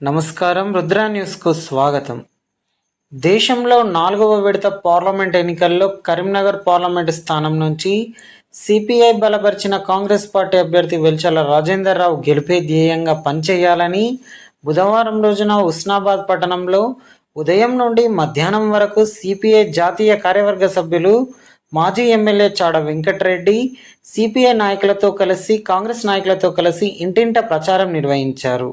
నమస్కారం. రుద్రా న్యూస్కు స్వాగతం. దేశంలో నాలుగవ విడత పార్లమెంట్ ఎన్నికల్లో కరీంనగర్ పార్లమెంట్ స్థానం నుంచి సిపిఐ బలపరిచిన కాంగ్రెస్ పార్టీ అభ్యర్థి వెల్చల రాజేందర్ రావు గెలిపే ధ్యేయంగా పనిచేయాలని బుధవారం రోజున ఉస్నాబాద్ పట్టణంలో ఉదయం నుండి మధ్యాహ్నం వరకు సిపిఐ జాతీయ కార్యవర్గ సభ్యులు మాజీ ఎమ్మెల్యే చాడ వెంకటరెడ్డి సిపిఐ నాయకులతో కలిసి కాంగ్రెస్ నాయకులతో కలిసి ఇంటింట ప్రచారం నిర్వహించారు.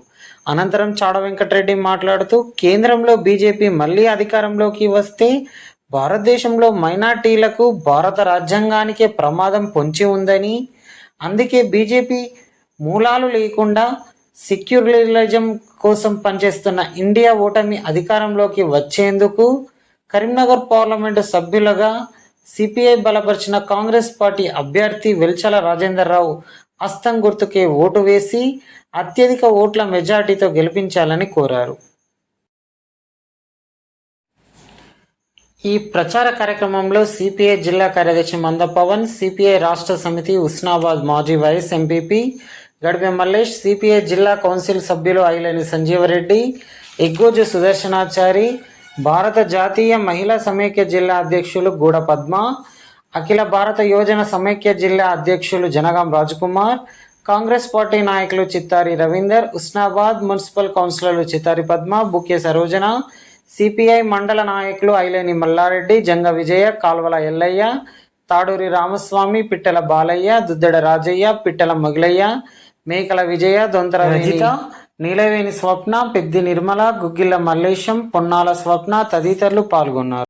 అనంతరం చాడ వెంకటరెడ్డి మాట్లాడుతూ కేంద్రంలో బీజేపీ మళ్ళీ అధికారంలోకి వస్తే భారతదేశంలో మైనార్టీలకు భారత రాజ్యాంగానికే ప్రమాదం పొంచి ఉందని అందుకే బీజేపీ మూలాలు లేకుండా సెక్యులరిజం కోసం పనిచేస్తున్న ఇండియా ఓటమి అధికారంలోకి వచ్చేందుకు కరీంనగర్ పార్లమెంటు సభ్యులుగా సిపిఐ బలపరిచిన కాంగ్రెస్ పార్టీ అభ్యర్థి వెల్చల రాజేందర్ రావు గుర్తుకే ఓటు వేసి అత్యధిక ఓట్ల మెజార్టీతో గెలిపించాలని కోరారు. ఈ ప్రచార కార్యక్రమంలో సిపిఐ జిల్లా కార్యదర్శి మంద పవన్ సిపిఐ రాష్ట్ర సమితి ఉస్నాబాద్ మాజీ వైఎస్ ఎంపీపీ గడిపే మల్లేష్ సిపిఐ జిల్లా కౌన్సిల్ సభ్యులు ఐలేని సంజీవరెడ్డి ఎగ్గోజు సుదర్శనాచారి భారత జాతీయ మహిళా సమైక్య జిల్లా అధ్యక్షులు గూడ పద్మ అఖిల భారత యోజన సమైక్య జిల్లా అధ్యక్షులు జనగాం రాజకుమార్ కాంగ్రెస్ పార్టీ నాయకులు చిత్తారి రవీందర్ ఉస్నాబాద్ మున్సిపల్ కౌన్సిలర్లు చిత్తారి పద్మ బుకే సరోజన సిపిఐ మండల నాయకులు ఐలేని మల్లారెడ్డి జంగ విజయ కాల్వల ఎల్లయ్య తాడూరి రామస్వామి పిట్టల బాలయ్య దుద్దెడ రాజయ్య పిట్టల మొగలయ్య మేకల విజయ దొంతర రజిత నీలవేణి స్వప్న పెద్ది నిర్మల గుగ్గిళ్ళ మల్లేశం పొన్నాల స్వప్న తదితరులు పాల్గొన్నారు.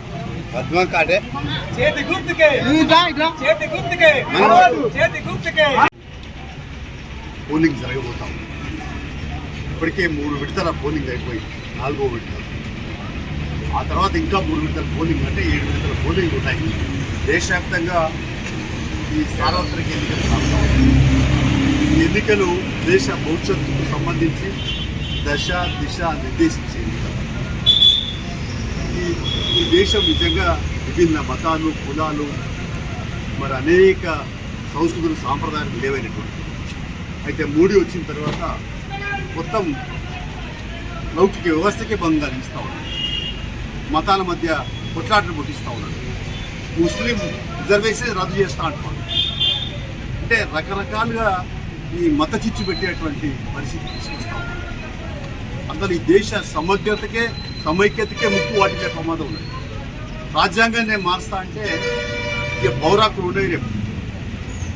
పద్మక అంటే చేతి గుర్తుకే. చేతి గుర్తుకే. చేతి గుర్తుకే. పోలింగ్ జరగబోతాం. ఇప్పటికే మూడు విడతల పోలింగ్ అయిపోయి నాలుగో విడత. ఆ తర్వాత ఇంకా మూడు విడతల పోలింగ్ అంటే ఏడు విడతల పోలింగ్ ఉన్నాయి దేశవ్యాప్తంగా ఈ సార్వత్రిక ఎన్నికలు సాగుతాయి ఈ ఎన్నికలు దేశ భవిష్యత్తుకు సంబంధించి దశ దిశ నిర్దేశించే ఈ ఈ దేశం నిజంగా విభిన్న మతాలు కులాలు మరి అనేక సంస్కృతులు సాంప్రదాయాలు లేవైనటువంటి అయితే మోడీ వచ్చిన తర్వాత మొత్తం లౌకిక వ్యవస్థకే భంగం కలిగిస్తూ ఉన్నాడు. మతాల మధ్య కొట్లాటలు పుట్టిస్తూ ఉన్నాడు. ముస్లిం రిజర్వేషన్ రద్దు చేస్తా అంటున్నాడు. అంటే రకరకాలుగా ఈ మత చిచ్చు పెట్టేటువంటి పరిస్థితి తీసుకొస్తా ఉన్నాడు. అసలు ఈ దేశ సమగ్రతకే సమైక్యతకే ముప్పు వాటికే ప్రమాదం ఉన్నది. రాజ్యాంగం నేను మారుస్తా అంటే ఇక పౌరాకులు ఉన్నాయి రేపు.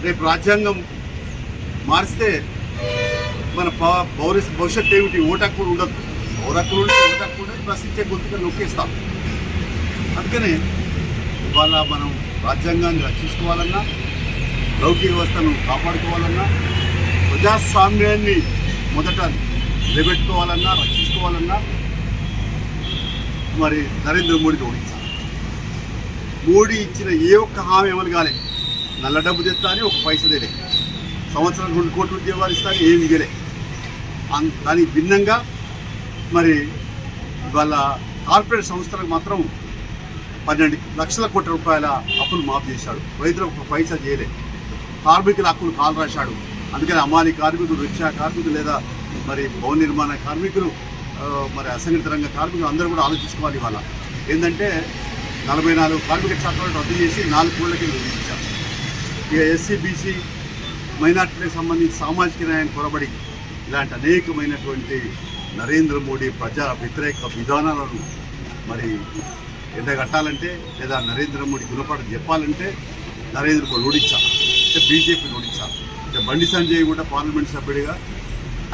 రేపు రాజ్యాంగం మారిస్తే మన ప- పౌర భవిష్యత్తు ఏమిటి? ఓటాకులు ఉండదు. పౌరాకులు ఉంటే ఓటక్కు ఉండదు ప్రశ్నించే గొంతుగా నొక్కేస్తాం. అందుకనే ఇవాళ మనం రాజ్యాంగాన్ని రక్షించుకోవాలన్నా లౌకిక వ్యవస్థను కాపాడుకోవాలన్నా ప్రజాస్వామ్యాన్ని మొదట నిలబెట్టుకోవాలన్నా రక్షించుకోవాలన్నా మరి నరేంద్ర మోడీ ఓడించాలి మోడీ ఇచ్చిన ఏ ఒక్క హామీ అమలు కాలే. నల్ల డబ్బు తెస్తా అని ఒక పైస తెలే. సంవత్సరం రెండు కోట్ల ఉద్యోగాలు ఇస్తా అని ఏమి దానికి భిన్నంగా మరి వాళ్ళ కార్పొరేట్ సంస్థలకు మాత్రం పన్నెండు లక్షల కోట్ల రూపాయల అప్పులు మాఫ్ చేశాడు. రైతులకు ఒక పైసా చేయలే కార్మికుల హక్కులు కాలు రాశాడు అందుకని అమాలి కార్మికులు రిక్షా కార్మికులు లేదా మరి భవన నిర్మాణ కార్మికులు మరి అసంఘటిత రంగ కార్మికులు అందరూ కూడా ఆలోచించుకోవాలి ఇవాళ. ఏంటంటే నలభై నాలుగు కార్మిక చట్టాలను రద్దు చేసి నాలుగు కోళ్ళకి విధించారు. ఇక ఎస్సీ బీసీ మైనార్టీలకు సంబంధించి సామాజిక న్యాయం కొరబడి ఇలాంటి అనేకమైనటువంటి నరేంద్ర మోడీ ప్రజా వ్యతిరేక విధానాలను మరి ఎండగట్టాలంటే లేదా నరేంద్ర మోడీ గుణపాఠం చెప్పాలంటే నరేంద్ర మోడీ ఓడించాలి. అంటే బీజేపీ ఓడించాలి. అంటే బండి సంజయ్ కూడా పార్లమెంట్ సభ్యుడిగా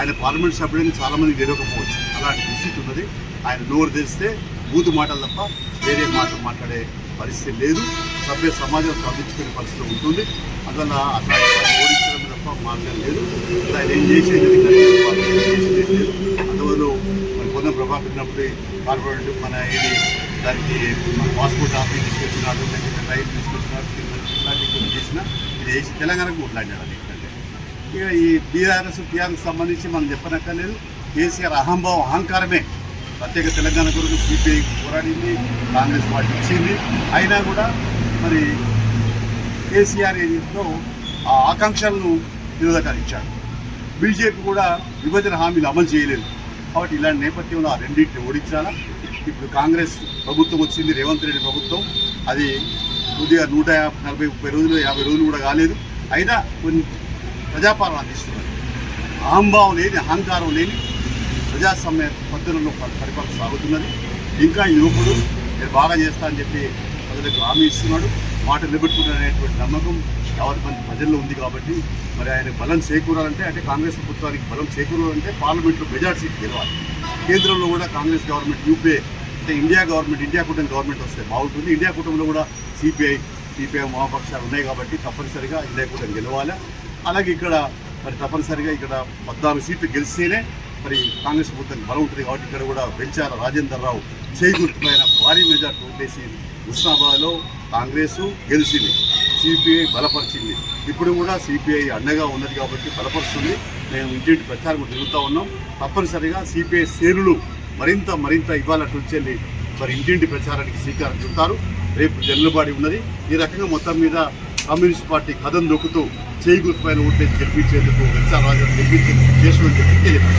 ఆయన పార్లమెంట్ సభ్యుడిని చాలామంది తెలియకపోవచ్చు అలాంటి దుస్థితి ఉన్నది. ఆయన నోరు తెలిస్తే బూతు మాటలు తప్ప వేరే మాటలు మాట్లాడే పరిస్థితి లేదు. సభ్య సమాజం సాధించుకునే పరిస్థితి ఉంటుంది. అందువల్ల అట్లా ఓడించడం తప్ప మార్గం లేదు. ఆయన ఏం చేసేది లేదు, వాళ్ళు అందువల్ల మన పొందం ప్రభాకర్ కార్పొరేట్ మన ఏది దానికి మన పాస్పోర్ట్ ఆఫీస్ తీసుకొచ్చినాడు లేకపోతే రైలు తీసుకొచ్చినాడు ఇలాంటి కొన్ని చేసిన ఇది వేసి తెలంగాణకు కొట్లాడినాడు అది. ఇక ఈ బీఆర్ఎస్ టీఆర్ఎస్ సంబంధించి మనం చెప్పనక్కర్లేదు. కేసీఆర్ అహంభావం అహంకారమే. ప్రత్యేక తెలంగాణ కొరకు సిపిఐ పోరాడింది కాంగ్రెస్ పార్టీ ఇచ్చింది. అయినా కూడా మరి కేసీఆర్ ఏదో ఆ ఆకాంక్షలను నిరోధకరించాడు. బీజేపీ కూడా విభజన హామీలు అమలు చేయలేదు. కాబట్టి ఇలాంటి నేపథ్యంలో ఆ రెండింటిని ఓడించాలా? ఇప్పుడు కాంగ్రెస్ ప్రభుత్వం వచ్చింది రేవంత్ రెడ్డి ప్రభుత్వం. అది కొద్దిగా నూట యాభై నలభై ముప్పై రోజులు యాభై రోజులు కూడా కాలేదు. అయినా కొన్ని ప్రజాపాలన అందిస్తున్నారు. అహంభావం లేని అహంకారం లేని ప్రజాస్వామ్య పద్ధతుల్లో ప- పరిపాలన సాగుతున్నది. ఇంకా యువకుడు నేను బాగా చేస్తా అని చెప్పి ప్రజలకు హామీ ఇస్తున్నాడు. మాట నిలబెట్టుకునేటువంటి నమ్మకం యావత్ మంది ప్రజల్లో ఉంది కాబట్టి మరి ఆయన బలం చేకూరాలంటే అంటే కాంగ్రెస్ ప్రభుత్వానికి బలం చేకూరాలంటే పార్లమెంట్లో మెజార్టీ గెలవాలి. కేంద్రంలో కూడా కాంగ్రెస్ గవర్నమెంట్ యూపీఏ అంటే ఇండియా గవర్నమెంట్ ఇండియా కూటమి గవర్నమెంట్ వస్తే బాగుంటుంది. ఇండియా కూటమిలో కూడా సిపిఐ సిపిఐ మహాపక్షాలు ఉన్నాయి కాబట్టి తప్పనిసరిగా ఇండియా కూటమి గెలవాలి. అలాగే ఇక్కడ మరి తప్పనిసరిగా ఇక్కడ పద్నాలుగు సీట్లు గెలిస్తేనే మరి కాంగ్రెస్ ప్రభుత్వానికి బలం ఉంటుంది కాబట్టి ఇక్కడ కూడా వెంచాల రాజేందర్ రావు చేకూర్చిపోయిన భారీ మెజార్టీ ఓటేసి ఉస్నాబాద్లో కాంగ్రెస్ గెలిచింది. సిపిఐ బలపరిచింది. ఇప్పుడు కూడా సిపిఐ అండగా ఉన్నది కాబట్టి బలపరుస్తుంది. మేము ఇంటింటి ప్రచారం కూడా తిరుగుతూ ఉన్నాం. తప్పనిసరిగా సిపిఐ సేరులు మరింత మరింత ఇవాళ నుంచి మరి ఇంటింటి ప్రచారానికి శ్రీకారం చుడతారు రేపు జల్లుబాడి ఉన్నది. ఈ రకంగా మొత్తం మీద కమ్యూనిస్ట్ పార్టీ కథం దొక్కుతూ చేయి గుర్తుపైన ఓట్లేసి గెలిపించేందుకు వెంచాల రాజు గెలిపించేందుకు చేసిన చెప్పి తెలియదు